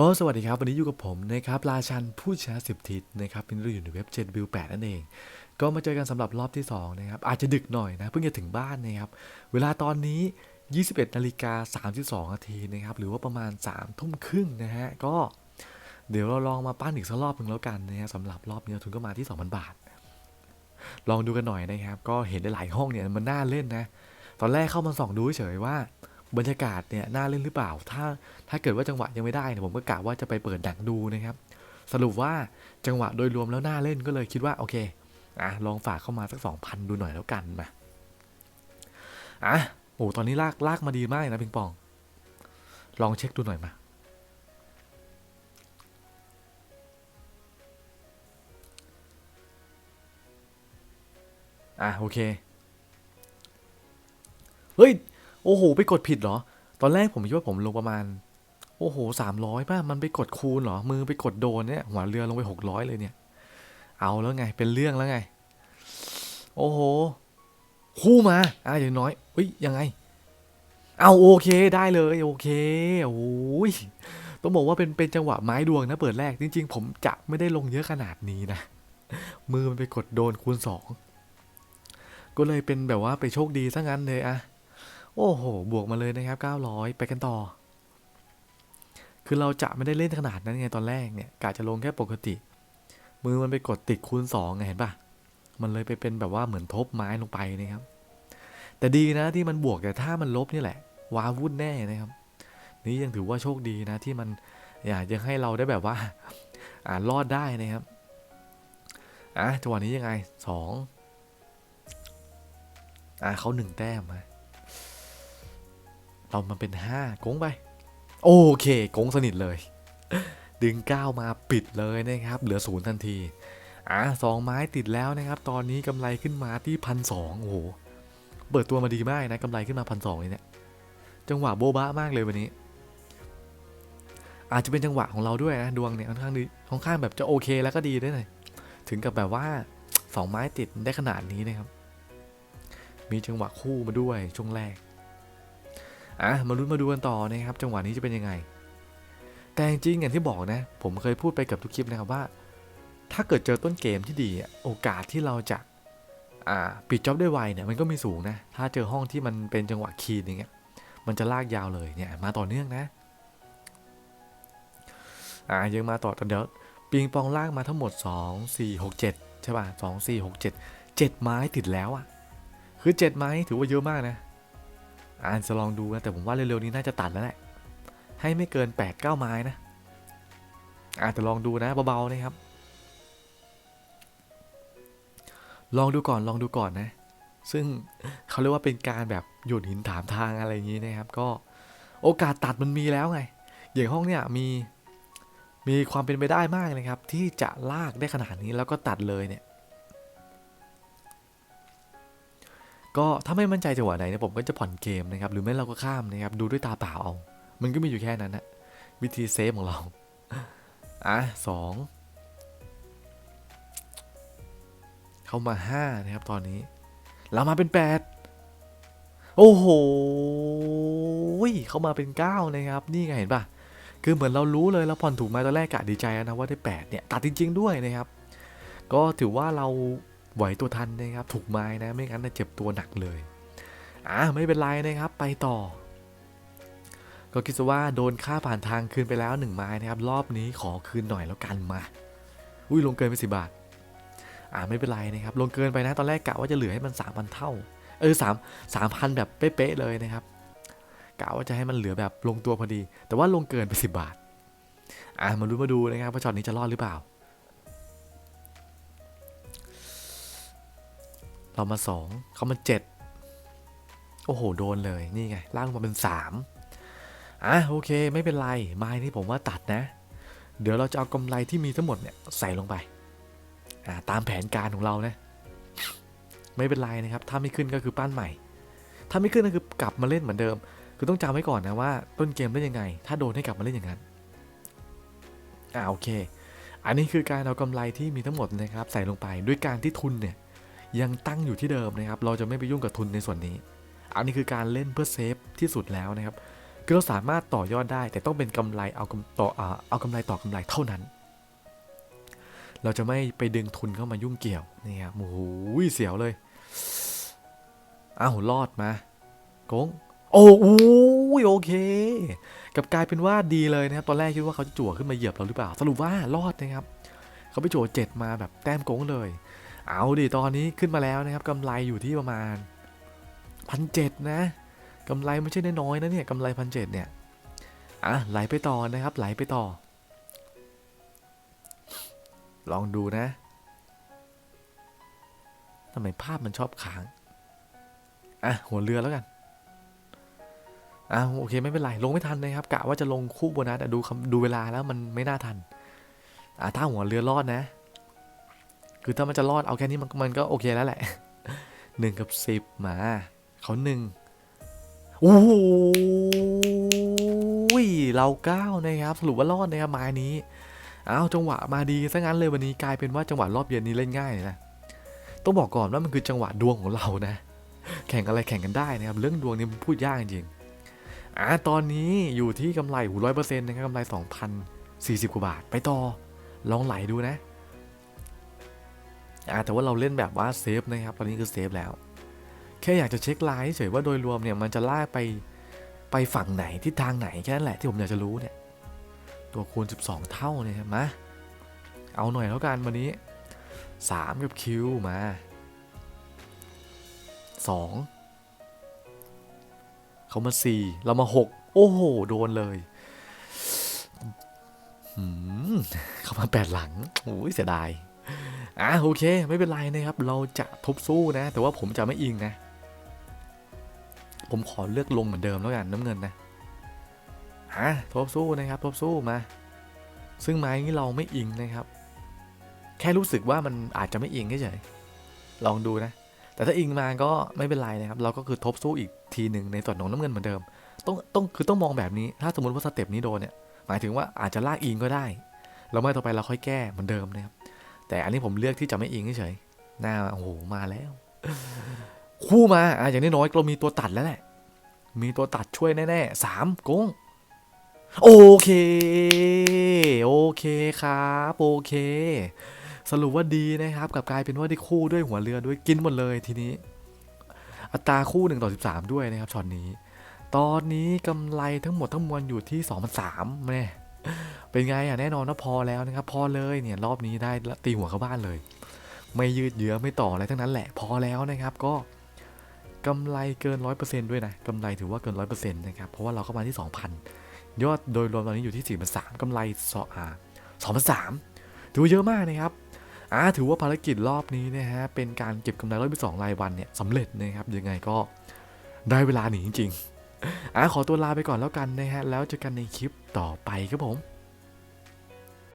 ก็สวัสดีครับ วันนี้อยู่กับผมนะครับราชันผู้ชนะสิบทิศนะครับเป็นเราอยู่ในเว็บ7 w 8นั่นเอง ก็มาเจอกันสำหรับรอบที่2นะครับอาจจะดึกหน่อยนะเพิ่งจะถึงบ้านนะครับเวลาตอนนี้ 21นาฬิกา32นาทีนะครับหรือว่าประมาณ3ทุ่มครึ่งนะฮะก็เดี๋ยวเราลองมาปั้นอีกสักรอบหนึ่งแล้วกันนะฮะสำหรับรอบนี้ทุนก็มาที่ 2,000 บาท ลองดูกันหน่อยนะครับ ก็เห็นหลายห้องเนี่ยมันน่าเล่นนะตอนแรกเข้ามาส่องดูเฉยว่า บรรยากาศเนี่ยน่าเล่นหรือเปล่า ถ้าถ้าเกิดว่าจังหวะยังไม่ได้เนี่ยผมก็กะว่าจะไปเปิดหนังดูนะครับ สรุปว่าจังหวะโดยรวมแล้วน่าเล่นก็เลยคิดว่าโอเคอะลองฝากเข้ามาสักสองพันดูหน่อยแล้วกันมาอะโอ้ตอนนี้ลากลากมาดีมากนะพิงปอง ลองเช็คดูหน่อยมาอะโอเค เฮ้ย โอ้โห ไปกดผิดเหรอ ตอนแรกผมคิดว่าผมลงประมาณ โอ้โหสามร้อยป่ะ มันไปกดคูณเหรอ มือไปกดโดนเนี่ย หัวเรือลงไปหกร้อยเลยเนี่ย เอาแล้วไง เป็นเรื่องแล้วไง โอ้โห คู่มา อะอย่างน้อยเฮ้ย ยังไง เอาโอเค ได้เลย โอเคโอ้ย ต้องบอกว่าเป็นเป็นจังหวะไม้ดวงนะเปิดแรก จริง ๆ ผมจะไม่ได้ลงเยอะขนาดนี้นะ มือมันไปกดโดนคูณสองก็เลยเป็นแบบว่าไปโชคดีซะงั้นเลยอะ โอ้โห บวกมาเลยนะครับ 900 ไปกันต่อ คือเราจะไม่ได้เล่นขนาดนั้นไงตอนแรกเนี่ยกะจะลงแค่ปกติ มือมันไปกดติดคูณ2ไงเห็นปะมันเลยไปเป็นแบบว่าเหมือนทบไม้ลงไปนะครับ แต่ดีนะที่มันบวกแต่ถ้ามันลบนี่แหละ ว้าวุ่นแน่นะครับ นี่ยังถือว่าโชคดีนะที่มันอยากยังให้เราได้แบบว่า อ่ารอดได้นะครับ อะจังหวะนี้ยังไงสองอะเขาหนึ่งแต้มมา เรามันเป็นห้าโกงไป โอเคโกงสนิทเลย ดึงก้ามาปิดเลยนะครับ เหลือศูนย์ทันที อะสองไม้ติดแล้วนะครับ ตอนนี้กำไรขึ้นมาที่พันสองโอ้โห เปิดตัวมาดีมากนะกำไรขึ้นมาพันสองเลยเนี่ย จังหวะโบ๊ะบ้ามากเลยวันนี้ อาจจะเป็นจังหวะของเราด้วยนะดวงเนี่ยค่อนข้างดีค่อนข้างแบบจะโอเคแล้วก็ดีด้วยหน่อยถึงกับแบบว่าสองไม้ติดได้ขนาดนี้นะครับ มีจังหวะคู่มาด้วยช่วงแรก อะมาลุ้นมาดูกันต่อนะครับ จังหวะนี้จะเป็นยังไง แต่จริงๆอย่างที่บอกนะ ผมเคยพูดไปกับทุกคลิปนะครับว่า ถ้าเกิดเจอต้นเกมที่ดีโอกาสที่เราจะปิดจ็อบได้ไวเนี่ยมันก็มีสูงนะ ถ้าเจอห้องที่มันเป็นจังหวะคีนอย่างเงี้ยมันจะลากยาวเลยเนี่ยมาต่อเนื่องนะอ่ายังมาต่อตอนเดี๋ยวปิงปองลากมาทั้งหมด 2 4 6 7ใช่ป่ะ2 4 6 7 7 ไม้ติดแล้วอะคือ 7 ไม้ถือว่าเยอะมากนะ อ่านจะลองดูนะแต่ผมว่าเร็วๆนี้น่าจะตัดแล้วแหละให้ไม่เกิน8 9ไม้นะอาจจะลองดูนะเบาๆนะครับ ลองดูก่อนลองดูก่อนนะ ซึ่งเขาเรียกว่าเป็นการแบบโยนหินถามทางอะไรอย่างนี้นะครับ ก็โอกาสตัดมันมีแล้วไง อย่างห้องเนี่ยมีมีความเป็นไปได้มากนะครับ ที่จะลากได้ขนาดนี้แล้วก็ตัดเลยเนี่ย ก็ถ้าไม่มั่นใจจังหวะไหนเนี่ยผมก็จะผ่อนเกมนะครับ หรือไม่เราก็ข้ามนะครับ ดูด้วยตาเปล่าเอา มันก็มีอยู่แค่นั้นนะวิธีเซฟของเรา อะสองเข้ามาห้านะครับตอนนี้ เรามาเป็นแปดโอ้โหเข้ามาเป็นเก้านะครับ นี่ไงเห็นปะคือเหมือนเรารู้เลยเราผ่อนถูกมาตอนแรกกะดีใจนะว่าได้แปดเนี่ยตัดจริง ๆ ด้วยนะครับ ก็ถือว่าเรา ไหวตัวทันนะครับ ถูกไม้นะ ไม่งั้นจะเจ็บตัวหนักเลย อ่าไม่เป็นไรนะครับ ไปต่อ ก็คิดว่าโดนค่าผ่านทางคืนไปแล้วหนึ่งไม้นะครับ รอบนี้ขอคืนหน่อยแล้วกันมา อุ้ยลงเกินไปสิบาท อ่าไม่เป็นไรนะครับ ลงเกินไปนะ ตอนแรกกะว่าจะเหลือให้มันสามพันเท่า เออสามสามพันแบบเป๊ะๆเลยนะครับกะว่าจะให้มันเหลือแบบลงตัวพอดี แต่ว่าลงเกินไปสิบาท อ่ามาดูมาดูนะครับว่าช็อตนี้จะรอดหรือเปล่า เรามาสองเขามาเจ็ดโอ้โห โดนเลยนี่ไงล่างมาเป็นสามอะโอเคไม่เป็นไรไม้นี่ผมว่าตัดนะ เดี๋ยวเราจะเอากำไรที่มีทั้งหมดเนี่ยใส่ลงไปอ่าตามแผนการของเรานะไม่เป็นไรนะครับ ถ้าไม่ขึ้นก็คือปั้นใหม่ ถ้าไม่ขึ้นก็คือกลับมาเล่นเหมือนเดิม คือต้องจำไว้ก่อนนะว่าต้นเกมเล่นยังไง ถ้าโดนให้กลับมาเล่นอย่างนั้นอ่าโอเค อันนี้คือการเอากำไรที่มีทั้งหมดนะครับ ใส่ลงไปด้วยการที่ทุนเนี่ย ยังตั้งอยู่ที่เดิมนะครับ เราจะไม่ไปยุ่งกับทุนในส่วนนี้ อันนี้คือการเล่นเพื่อเซฟที่สุดแล้วนะครับ คือเราสามารถต่อยอดได้ แต่ต้องเป็นกำไรเอากำต่อเอากำไรต่อกำไรเท่านั้น เราจะไม่ไปดึงทุนเข้ามายุ่งเกี่ยวนี่ครับโอ้โหเสียวเลยอ้าวรอดมาโกงโอ้โหโอเค กับกลายเป็นว่าดีเลยนะครับ ตอนแรกคิดว่าเขาจะจั่วขึ้นมาเหยียบเราหรือเปล่า สรุปว่ารอดนะครับ เขาไปจั่วเจ็ดมาแบบแต้มโกงเลย เอาดิตอนนี้ขึ้นมาแล้วนะครับกำไรอยู่ที่ประมาณพันเจ็ดนะกำไรไม่ใช่น้อยนะเนี่ยกำไรพันเจ็ดเนี่ยอะไหลไปต่อนะครับไหลไปต่อ ลองดูนะทำไมภาพมันชอบค้างอะหัวเรือแล้วกันอะโอเคไม่เป็นไรลงไม่ทันนะครับกะว่าจะลงคู่โบนัสแต่ดูดูเวลาแล้วมันไม่น่าทันอะถ้าหัวเรือรอดนะ คือถ้ามันจะรอดเอาแค่นี้มันมันก็โอเคแล้วแหละหนึ่งกับสิบมาเขาหนึ่งโอ้โหเราเก้านะครับสรุปว่ารอดนะครับไม้นี้อ้าวจังหวะมาดีซะงั้นเลยวันนี้กลายเป็นว่าจังหวะรอบเย็นนี้เล่นง่ายนะต้องบอกก่อนว่ามันคือจังหวะดวงของเรานะ แข่งอะไรแข่งกันได้นะครับเรื่องดวงนี่มันพูดยากจริงอ่าตอนนี้อยู่ที่กำไรหูร้อยเปอร์เซ็นต์นะครับกำไรสองพันสี่สิบกว่าบาทไปต่อลองไหลดูนะ อ่าแต่ว่าเราเล่นแบบว่าเซฟนะครับ ตอนนี้คือเซฟแล้ว แค่อยากจะเช็คไลน์เฉยว่าโดยรวมเนี่ยมันจะลากไปไปฝั่งไหนทิศทางไหนแค่นั้นแหละที่ผมอยากจะรู้เนี่ย ตัวคูณ 12 เท่าเนี่ยมาเอาหน่อยแล้วกันวันนี้ 3 กับคิวมา 2 เขามา 4 เรามา 6 โอ้โห โดนเลยเขามา 8 หลังโอ้ยเสียดาย อะโอเค ไม่เป็นไรนะครับ เราจะทบสู้นะ แต่ว่าผมจะไม่อิงนะ ผมขอเลือกลงเหมือนเดิมแล้วกันน้ำเงินนะอะทบสู้นะครับทบสู้มา ซึ่งไม้นี้เราไม่อิงนะครับ แค่รู้สึกว่ามันอาจจะไม่อิงเฉยๆลองดูนะ แต่ถ้าอิงมาก็ไม่เป็นไรนะครับ เราก็คือทบสู้อีกทีหนึ่งในส่วนของน้ำเงินเหมือนเดิม ต้องต้องคือต้องมองแบบนี้ ถ้าสมมติว่าสเต็ปนี้โดนเนี่ย หมายถึงว่าอาจจะลากอิงก็ได้แล้วไม่ต่อไปเราค่อยแก้เหมือนเดิมนะครับ แต่อันนี้ผมเลือกที่จะไม่อิงเฉยหน้าโอ้โหมาแล้ว คู่มาอะอย่างน้อยๆเรามีตัวตัดแล้วแหละ มีตัวตัดช่วยแน่ๆสามโกงโอเค โอเคครับ โอเค สรุปว่าดีนะครับกับกลายเป็นว่าได้คู่ด้วยหัวเรือด้วยกินหมดเลยทีนี้ อัตราคู่1ต่อ13 ด้วยนะครับช็อตนี้ ตอนนี้กำไรทั้งหมดทั้งมวลอยู่ที่2 0 0แม่ เป็นไงอะแน่นอนว่าพอแล้วนะครับพอเลยเนี่ยรอบนี้ได้ตีหัวเข้าบ้านเลย ไม่ยืดเยื้อไม่ต่ออะไรทั้งนั้นแหละพอแล้วนะครับก็กำไรเกิน 100%ด้วยนะกำไรถือว่าเกิน 100%นะครับเพราะว่าเราเข้ามาที่ 2,000 ยอดโดยรวมตอนนี้อยู่ที่ 4 3 0 0กำไรสออ่า2 3 0 0ถือว่าเยอะมากนะครับอ่าถือว่าภารกิจรอบนี้นะฮะเป็นการเก็บกำไรร้อยไปสองรายวันเนี่ยสำเร็จนะครับยังไงก็ได้เวลาหนีจริงๆอ่าขอตัวลาไปก่อนแล้วกันนะฮะแล้วเจอกันในคลิปต่อไปครับผม